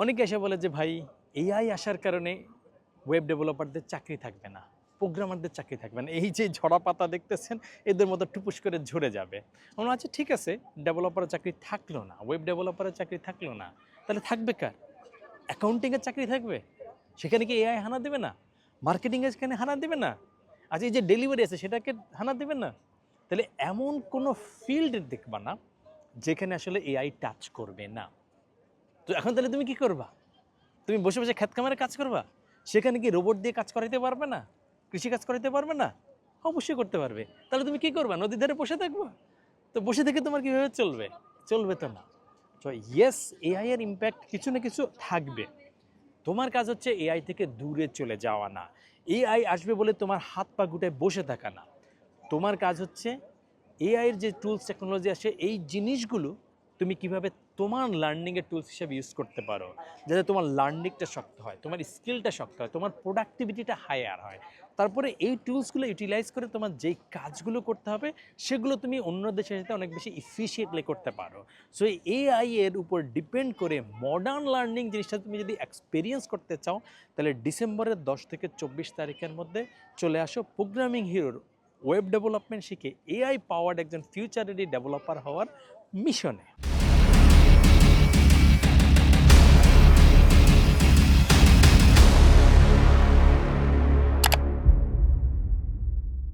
অনেকে এসে বলে যে, ভাই এআই আসার কারণে ওয়েব ডেভেলপারদের চাকরি থাকবে না প্রোগ্রামারদের চাকরি থাকবে না। এই যে ঝরা পাতা দেখতেছেন, এদের মতো টুপুস করে ঝরে যাবে। আমরা আচ্ছা ঠিক আছে ডেভেলপারের চাকরি থাকল না ওয়েব ডেভেলপারের চাকরি থাকল না, তাহলে থাকবে কার? অ্যাকাউন্টিংয়ের চাকরি থাকবে? সেখানে কি এআই হানা দেবে না? মার্কেটিংয়ের সেখানে হানা দেবে না? আচ্ছা এই যে ডেলিভারি আছে, সেটাকে হানা দেবে না? তাহলে এমন কোনো ফিল্ড দেখবা না, যেখানে আসলে এআই টাচ করবে না। তো এখন তাহলে তুমি কি করবা? তুমি বসে বসে খেত কামারে কাজ করবা? সেখানে কি রোবট দিয়ে কাজ করাইতে পারবে না? কৃষি কাজ করাইতে পারবে না? অবশ্যই করতে পারবে। তাহলে তুমি কি করবা? নদীর ধারে বসে থাকবা? তো বসে থেকে তোমার কীভাবে চলবে? চলবে তো না। তো ইয়েস এআই এর ইম্প্যাক্ট কিছু না কিছু থাকবে। তোমার কাজ হচ্ছে এআই থেকে দূরে চলে যাওয়া না। এআই আসবে বলে তোমার হাত পা গুটায় বসে থাকা না। তোমার কাজ হচ্ছে এআইয়ের যে টুলস টেকনোলজি আসে, এই জিনিসগুলো তুমি কীভাবে তোমার লার্নিংয়ের টুলস হিসেবে ইউজ করতে পারো? যাতে তোমার লার্নিংটা শক্ত হয়, তোমার স্কিলটা শক্ত হয়, তোমার প্রোডাক্টিভিটিটা হায়ার হয়। তারপরে এই টুলসগুলো ইউটিলাইজ করে তোমার যেই কাজগুলো করতে হবে, সেগুলো তুমি অন্য দেশের সাথে অনেক বেশি ইফিসিয়েন্টলি করতে পারো। সো এআই এর উপর ডিপেন্ড করে মডার্ন লার্নিং জিনিসটা তুমি যদি এক্সপিরিয়েন্স করতে চাও, তাহলে ডিসেম্বরের দশ থেকে চব্বিশ তারিখের মধ্যে চলে আসো প্রোগ্রামিং হিরোর ওয়েব ডেভেলপমেন্ট শিখে এআই পাওয়ার্ড একজন ফিউচার রেডি ডেভেলপার হওয়ার মিশনে।